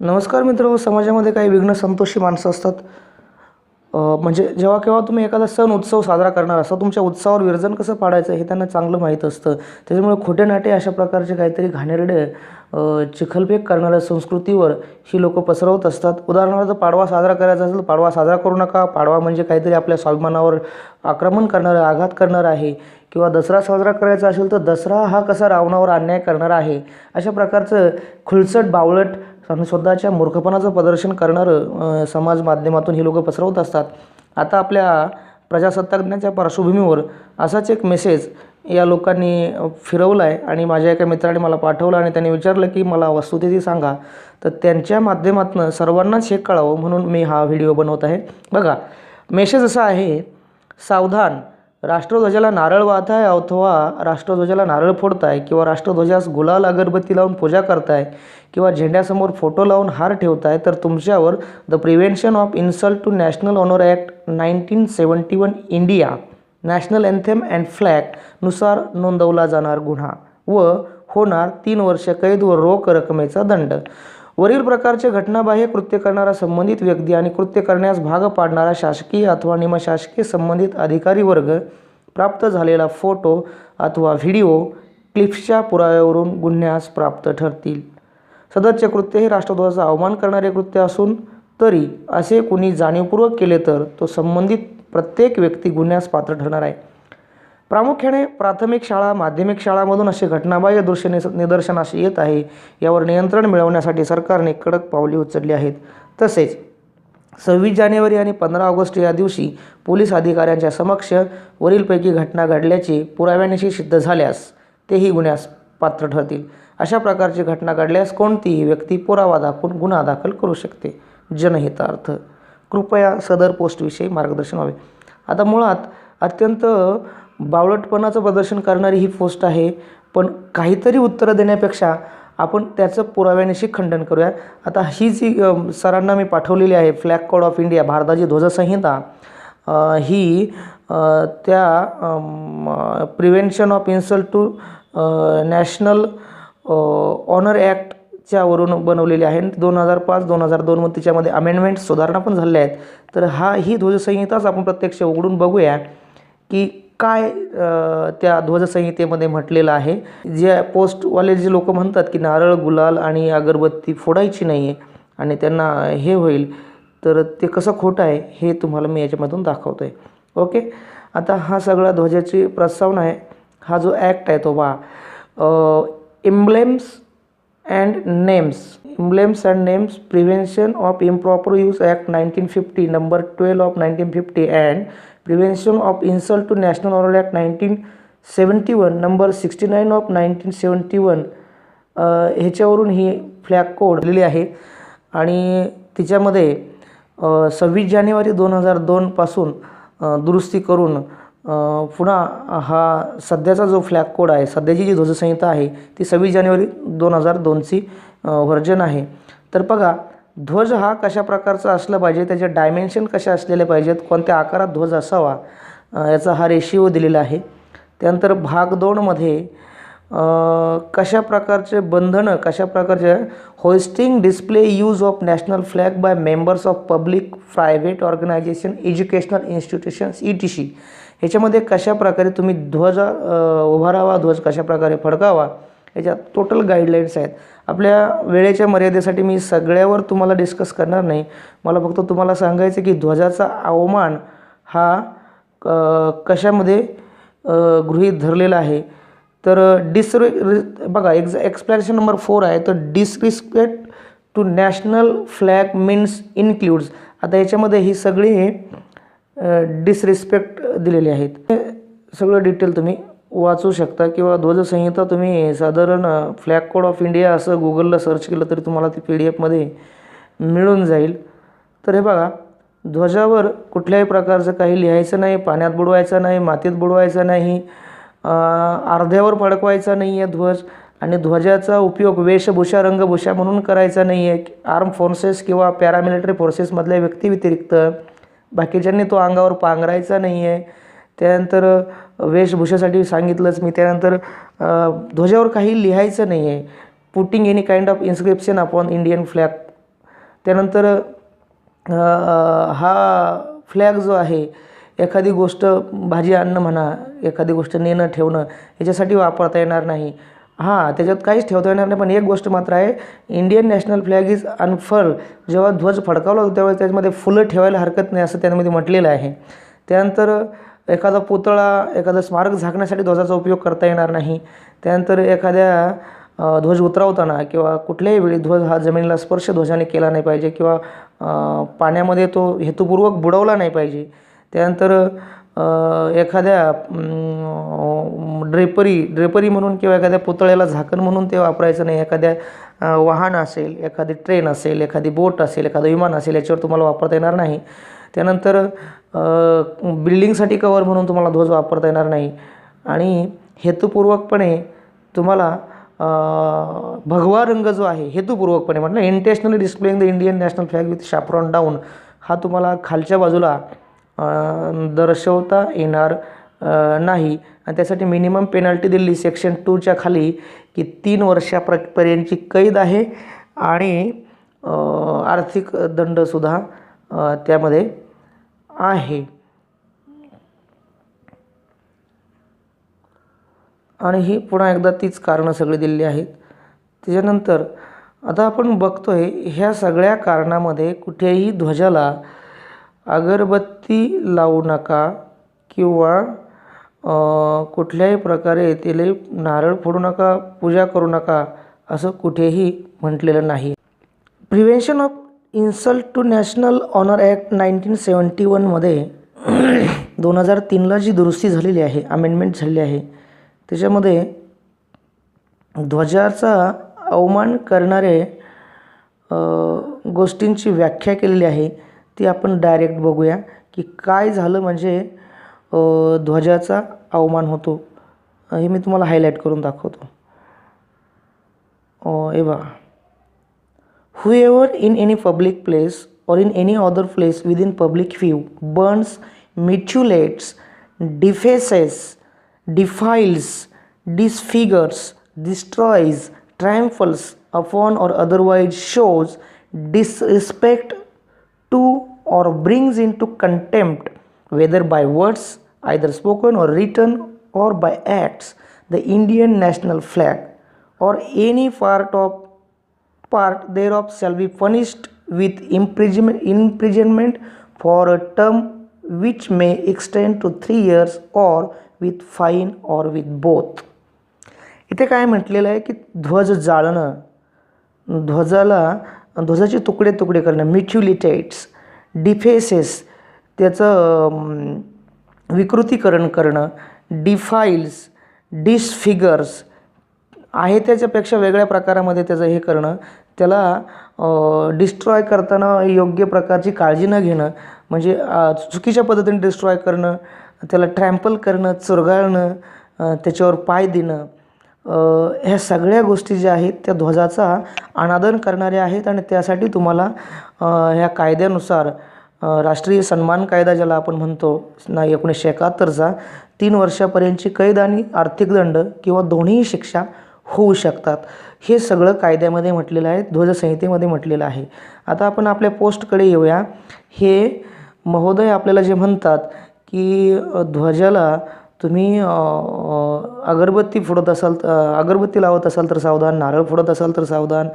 नमस्कार मित्र समाजामध्ये काही विघ्न संतोषी माणसं असतात. म्हणजे जेव्हा केव्हा तुम्ही एखादा सण उत्सव साजरा करणार असता तुमच्या उत्सवावर विरजन कसं पाडायचं हे त्यांना चांगलं माहीत असतं. त्याच्यामुळे खोटे नाटे अशा प्रकारचे काहीतरी घाणेरडे चिखलफेक करणाऱ्या संस्कृतीवर ही लोक पसरवत असतात. उदाहरणार्थ पाडवा साजरा करायचा असेल तर पाडवा साजरा करू नका. पाडवा म्हणजे काहीतरी आपल्या स्वाभिमानावर आक्रमण करणारं आघात करणार आहे. किंवा दसरा साजरा करायचा असेल तर दसरा हा कसा रावणावर अन्याय करणार आहे? अशा प्रकारचं खुलसट बावळट आणि स्वतःच्या मूर्खपणाचं प्रदर्शन करणारं समाज माध्यमातून ही लोकं पसरवत असतात. आता आपल्या प्रजासत्ताकदिनाच्या पार्श्वभूमीवर असाच एक मेसेज या लोकांनी फिरवला आहे आणि माझ्या एका मित्राने मला पाठवलं आणि त्यांनी विचारलं की मला वस्तुस्थिती सांगा. तर त्यांच्या माध्यमातून सर्वांनाच हे कळावं म्हणून मी हा व्हिडिओ बनवत आहे. बघा मेसेज असा आहे सावधान राष्ट्रध्वजाला नारळ वाहताय अथवा राष्ट्रध्वजाला नारळ फोडताय किंवा राष्ट्रध्वजास गुलाल अगरबत्ती लावून पूजा करताय किंवा झेंड्यासमोर फोटो लावून हार ठेवताय तर तुमच्यावर the prevention of insult to national honour act nineteen seventy one India national anthem and फ्लॅगनुसार नोंदवला जाणार गुन्हा व होणार तीन वर्ष कैद व रोख रकमेचा दंड. वरील प्रकारचे घटनाबाह्य कृत्य करणारा संबंधित व्यक्ती आणि कृत्य करण्यास भाग पाडणारा शासकीय अथवा निमशासकीय संबंधित अधिकारी वर्ग प्राप्त झालेला फोटो अथवा व्हिडिओ क्लिप्सच्या पुराव्यावरून गुन्ह्यास प्राप्त ठरतील. सदरचे कृत्य हे राष्ट्रध्वजाचा अवमान करणारे कृत्य असून तरी असे कुणी जाणीवपूर्वक केले तर तो संबंधित प्रत्येक व्यक्ती गुन्ह्यास पात्र ठरणार आहे. प्रामुख्याने प्राथमिक शाळा माध्यमिक शाळामधून असे घटनाबाह्य दृश्य निस निदर्शनास येत आहे. यावर नियंत्रण मिळवण्यासाठी सरकारने कडक पावले उचलली आहेत. तसेच सव्वीस जानेवारी आणि पंधरा ऑगस्ट या दिवशी पोलीस अधिकाऱ्यांच्या समक्ष वरीलपैकी घटना घडल्याचे पुराव्यानिशी सिद्ध झाल्यास तेही गुन्ह्यास पात्र ठरतील. अशा प्रकारची घटना घडल्यास कोणतीही व्यक्ती पुरावा दाखवून गुन्हा दाखल करू शकते. जनहितार्थ. कृपया सदर पोस्टविषयी मार्गदर्शन व्हावे. आता मुळात अत्यंत बावळटपणाचं प्रदर्शन करणारी ही पोस्ट आहे पण काहीतरी उत्तरं देण्यापेक्षा आपण त्याचं पुराव्यानिशी खंडन करूया. आता ही जी सरांना मी पाठवलेली आहे फ्लॅग कोड ऑफ इंडिया भारताची ध्वजसंहिता ही त्या prevention of insult to national honour ॲक्टच्यावरून बनवलेले बनवलेली आहे. दोन हजार पाच दोन हजार दोनमध्ये तिच्यामध्ये अमेंडमेंट सुधारणा पण झाल्या आहेत. तर हा ही ध्वजसंहिताच आपण प्रत्यक्ष उघडून बघूया की काय त्या ध्वजसंहितेमध्ये म्हटलेलं आहे. जे पोस्टवाले जे लोक म्हणतात की नारळ गुलाल आणि अगरबत्ती फोडायची नाही आहे आणि त्यांना हे होईल तर ते कसं खोटं आहे हे तुम्हाला मी याच्यामधून दाखवतो आहे ओके? आता हा सगळा ध्वजाची प्रस्तावना आहे. हा जो ॲक्ट आहे तो वा emblems and names emblems and names prevention of improper use act nineteen fifty number twelve of nineteen fifty and prevention of insult to national honour act nineteen seventy one number sixty nine of nineteen seventy one ह्याच्यावरून ही flag code दिलेली आहे. आणि तिच्यामध्ये सव्वीस जानेवारी दोन हजार दोनपासून दुरुस्ती करून पुन्हा हा सध्याचा जो फ्लॅग कोड आहे सध्याची जी ध्वजसंहिता आहे ती सव्वीस जानेवारी दोन हजार दोनची व्हर्जन आहे. तर बघा ध्वज हा कशा प्रकारचा असला पाहिजे त्याचे डायमेन्शन कशा असलेले पाहिजेत कोणत्या आकारात ध्वज असावा याचा हा रेशिओ दिलेला आहे. त्यानंतर भाग दोनमध्ये कशा प्रकारचे बंधनं कशा प्रकारचे hoisting display use of national flag by members of public private organisation educational institutions E T C ह्याच्यामध्ये कशा प्रकारे तुम्ही ध्वज उभारावा ध्वज कशा प्रकारे फडकावा याच्यात टोटल गाईडलाईन्स आहेत. आपल्या वेळेच्या मर्यादेसाठी मी सगळ्यावर तुम्हाला डिस्कस करणार नाही. मला फक्त तुम्हाला सांगायचं की ध्वजाचा अवमान हा कशामध्ये गृहीत धरलेला आहे. तर डिसरे बघा एक्झ एक्सप्लॅनेशन नंबर फोर आहे. तर disrespect to national flag means includes आता याच्यामध्ये ही सगळी डिसरिस्पेक्ट दिलेले आहेत. हे सगळं डिटेल तुम्ही वाचू शकता किंवा ध्वजसंहिता तुम्ही साधारण फ्लॅग कोड ऑफ इंडिया असं गुगलला सर्च केलं तरी तुम्हाला ती पी डी एफमध्ये मिळून जाईल. तर हे बघा ध्वजावर कुठल्याही प्रकारचं काही लिहायचं नाही पाण्यात बुडवायचं नाही मातीत बुडवायचं नाही अर्ध्यावर फडकवायचा नाही आहे ध्वज आणि ध्वजाचा उपयोग वेशभूषा रंगभूषा म्हणून करायचा नाही आहे आर्म फोर्सेस किंवा पॅरामिलिटरी फोर्सेसमधल्या व्यक्तीव्यतिरिक्त बाकीच्यांनी तो अंगावर पांघरायचा नाही आहे त्यानंतर वेशभूषेसाठी सांगितलंच मी. त्यानंतर ध्वजावर काही लिहायचं नाही आहे putting any kind of inscription upon Indian flag त्यानंतर हा फ्लॅग जो आहे एखादी गोष्ट भाजी आणणं म्हणा एखादी गोष्ट नेणं ठेवणं याच्यासाठी वापरता येणार नाही. हां त्याच्यात काहीच ठेवता येणार नाही पण एक गोष्ट मात्र आहे Indian national flag is unfurl जेव्हा ध्वज फडकावला होता तेव्हा त्याच्यामध्ये फुलं ठेवायला हरकत नाही असं त्यामध्ये म्हटलेलं आहे. त्यानंतर एखादा पुतळा एखादं स्मारक झाकण्यासाठी ध्वजाचा उपयोग करता येणार नाही. त्यानंतर एखाद्या ध्वज उतरवताना किंवा कुठल्याही वेळी ध्वज हा जमिनीला स्पर्श ध्वजाने केला नाही पाहिजे किंवा पाण्यामध्ये तो हेतुपूर्वक बुडवला नाही पाहिजे. त्यानंतर एखाद्या ड्रेपरी ड्रेपरी म्हणून किंवा एखाद्या पुतळ्याला झाकण म्हणून ते वापरायचं नाही. एखाद्या वाहन असेल एखादी ट्रेन असेल एखादी बोट असेल एखादं विमान असेल याच्यावर तुम्हाला वापरता येणार नाही. त्यानंतर बिल्डिंगसाठी कवर म्हणून तुम्हाला ध्वज वापरता येणार नाही. आणि हेतुपूर्वकपणे तुम्हाला भगवा रंग जो आहे हेतुपूर्वकपणे म्हटलं intentionally displaying the Indian national flag with saffron down हा तुम्हाला खालच्या बाजूला दर्शवता येणार नाही. आणि त्यासाठी मिनिमम पेनल्टी दिली सेक्शन टूच्या खाली की तीन वर्षाप्र पर्यंतची कैद आहे आणि आर्थिक दंडसुद्धा त्यामध्ये आहे. आणि ही पुन्हा एकदा तीच कारणं सगळी दिलेली आहेत. त्याच्यानंतर आता आपण बघतो आहे ह्या सगळ्या कारणामध्ये कुठेही ध्वजाला अगरबत्ती लावू नका किंवा कुठल्याही प्रकारे तिला नारळ फोडू नका पूजा करू नका असं कुठेही म्हटलेलं नाही. Prevention of insult to national honour act nineteen seventy वनमध्ये दोन हजार तीनला जी दुरुस्ती झालेली आहे अमेंडमेंट झालेली आहे त्याच्यामध्ये ध्वजाचा अवमान करणारे गोष्टींची व्याख्या केलेली आहे. ती आपण डायरेक्ट बघूया की काय झालं म्हणजे ध्वजाचा अवमान होतो. हे मी तुम्हाला हायलाईट करून दाखवतो. ए बा whoever in any public place or in any other place within public view burns mutilates defaces defiles disfigures destroys tramples upon or otherwise shows disrespect to or brings into contempt, whether by words, either spoken or written, or by acts, the Indian national flag or any part of part thereof shall be punished with imprisonment, imprisonment for a term which may extend to three years or with fine or with both. इथे काय म्हटलेलं आहे की ध्वज जाळणं ध्वजाला ध्वजाचे तुकडे तुकडे करणं मिच्युलिटेट्स डिफेसेस त्याचं विकृतीकरण करणं डिफाईल्स डिसफिगर्स आहे त्याच्यापेक्षा वेगळ्या प्रकारामध्ये त्याचं हे करणं त्याला डिस्ट्रॉय करताना योग्य प्रकारची काळजी न घेणं म्हणजे चुकीच्या पद्धतीने डिस्ट्रॉय करणं त्याला ट्रॅम्पल करणं चुरगाळणं त्याच्यावर पाय देणं ह्या सगळ्या गोष्टी ज्या आहेत त्या ध्वजाचा अनादर करणाऱ्या आहेत आणि त्यासाठी तुम्हाला ह्या कायद्यानुसार राष्ट्रीय सन्मान कायदा ज्याला आपण म्हणतो ना एकोणीसशे एकाहत्तरचा तीन वर्षापर्यंतची कैद आणि आर्थिक दंड किंवा दोन्ही शिक्षा होऊ शकतात. हे सगळं कायद्यामध्ये म्हटलेलं आहे ध्वजसंहितेमध्ये म्हटलेलं आहे. आता आपण आपल्या पोस्टकडे येऊया. हे महोदय आपल्याला जे म्हणतात की ध्वजाला तुम्ही अगरबत्ती फोडत असाल अगरबत्ती लावत असाल तर सावधान नारळ फोडत असाल तर सावधान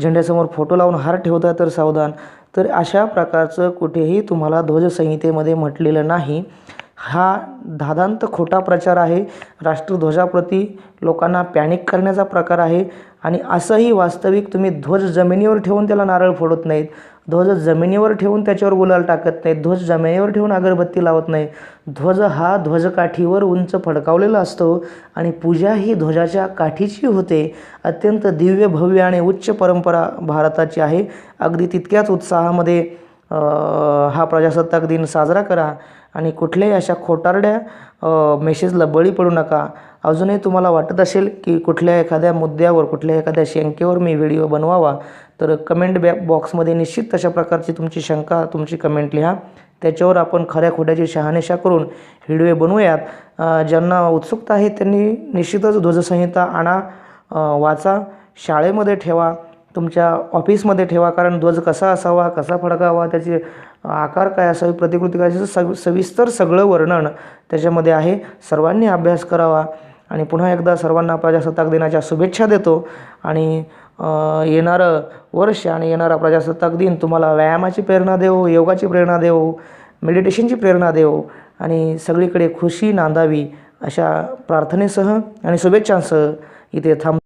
झेंड्यासमोर फोटो लावून हार ठेवता तर सावधान. तर अशा प्रकारचं कुठेही तुम्हाला ध्वजसंहितेमध्ये म्हटलेलं नाही. हा धादांत खोटा प्रचार आहे. राष्ट्रध्वजाप्रती लोकांना पॅनिक करण्याचा प्रकार आहे. आणि असंही वास्तविक तुम्ही ध्वज जमिनीवर ठेवून त्याला नारळ फोडत नाहीत. ध्वज जमिनीवर ठेवून त्याच्यावर गुलाल टाकत नाही ध्वज जमिनीवर ठेवून अगरबत्ती लावत नाही. ध्वज हा ध्वजकाठीवर उंच फडकावलेला असतो आणि पूजा ही ध्वजाच्या काठीची होते. अत्यंत दिव्य भव्य आणि उच्च परंपरा भारताची आहे. अगदी तितक्याच उत्साहामध्ये हा प्रजासत्ताक दिन साजरा करा. आणि कुठल्याही अशा खोटारड्या मेसेजला बळी पडू नका. अजूनही तुम्हाला वाटत असेल की कुठल्या एखाद्या मुद्द्यावर कुठल्या एखाद्या शंकेवर मी व्हिडिओ बनवावा तर कमेंट बॅ बॉक्समध्ये निश्चित तशा प्रकारची तुमची शंका तुमची कमेंट लिहा. त्याच्यावर आपण खऱ्या खोट्याची शहानिशा करून व्हिडिओ बनवूयात. ज्यांना उत्सुकता आहे त्यांनी निश्चितच ध्वजसंहिता आणा वाचा शाळेमध्ये ठेवा. तुमच्या ऑफिसमध्ये ठेवा कारण ध्वज कसा असावा कसा फडकावा त्याचे आकार काय असावी प्रतिकृती काय असावी सग सविस्तर सगळं वर्णन त्याच्यामध्ये आहे. सर्वांनी अभ्यास करावा. आणि पुन्हा एकदा सर्वांना प्रजासत्ताक दिनाच्या शुभेच्छा देतो. आणि येणारं वर्ष आणि येणारा प्रजासत्ताक दिन तुम्हाला व्यायामाची प्रेरणा देऊ योगाची प्रेरणा देऊ मेडिटेशनची प्रेरणा देऊ आणि सगळीकडे खुशी नांदावी अशा प्रार्थनेसह आणि शुभेच्छांसह इथे थांब